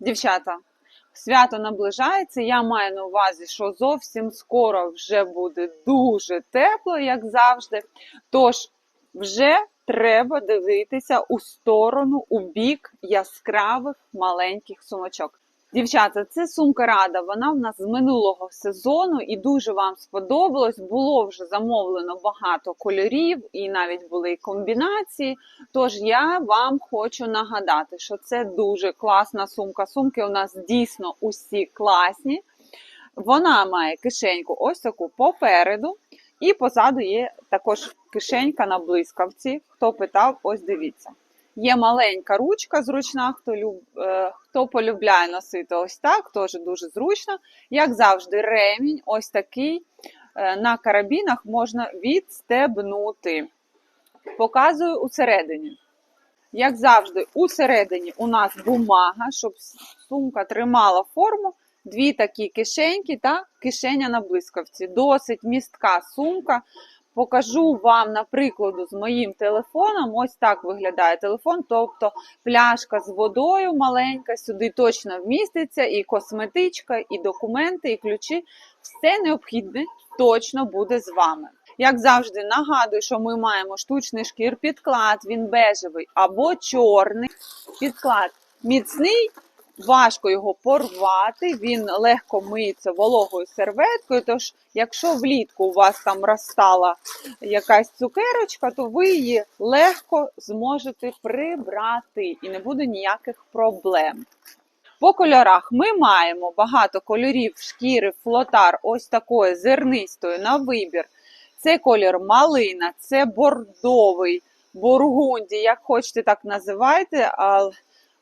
Дівчата, свято наближається. Я маю на увазі, що зовсім скоро вже буде дуже тепло, як завжди. Тож вже треба дивитися у сторону, у бік яскравих маленьких сумочок. Дівчата, це сумка рада. Вона в нас з минулого сезону і дуже вам сподобалось. Було вже замовлено багато кольорів, і навіть були комбінації. Тож я вам хочу нагадати, що це дуже класна сумка. Сумки у нас дійсно усі класні. Вона має кишеньку ось таку попереду, і позаду є також кишенька на блискавці. Хто питав, ось дивіться. Є маленька ручка зручна, хто люб, е, хто полюбляє носити ось так, теж дуже зручно. Як завжди, ремінь, ось такий е, на карабінах можна відстебнути. Показую усередині. Як завжди, усередині у нас бумага, щоб сумка тримала форму. Дві такі кишеньки та кишеня на блискавці. Досить містка сумка. Покажу вам на прикладу з моїм телефоном. Ось так виглядає телефон. Тобто пляшка з водою маленька, сюди точно вміститься, і косметичка, і документи, і ключі. Все необхідне точно буде з вами. Як завжди, нагадую, що ми маємо штучний шкір підклад, він бежевий або чорний. Підклад міцний, важко його порвати, він легко миється вологою серветкою. Тож, якщо влітку у вас там розстала якась цукерочка, то ви її легко зможете прибрати і не буде ніяких проблем. По кольорах ми маємо багато кольорів шкіри флотар, ось такої зернистої на вибір. Це колір малина, це бордовий, бургунді, як хочете, так називайте,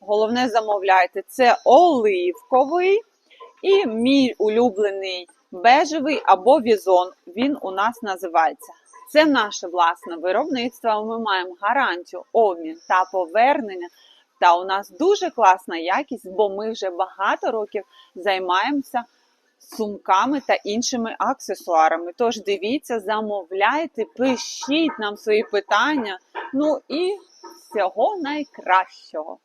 головне замовляйте. Це оливковий і мій улюблений бежевий або візон. Він у нас називається. Це наше власне виробництво. Ми маємо гарантію, обмін та повернення. Та у нас дуже класна якість, бо ми вже багато років займаємося сумками та іншими аксесуарами. Тож дивіться, замовляйте, пишіть нам свої питання. Ну і всього найкращого.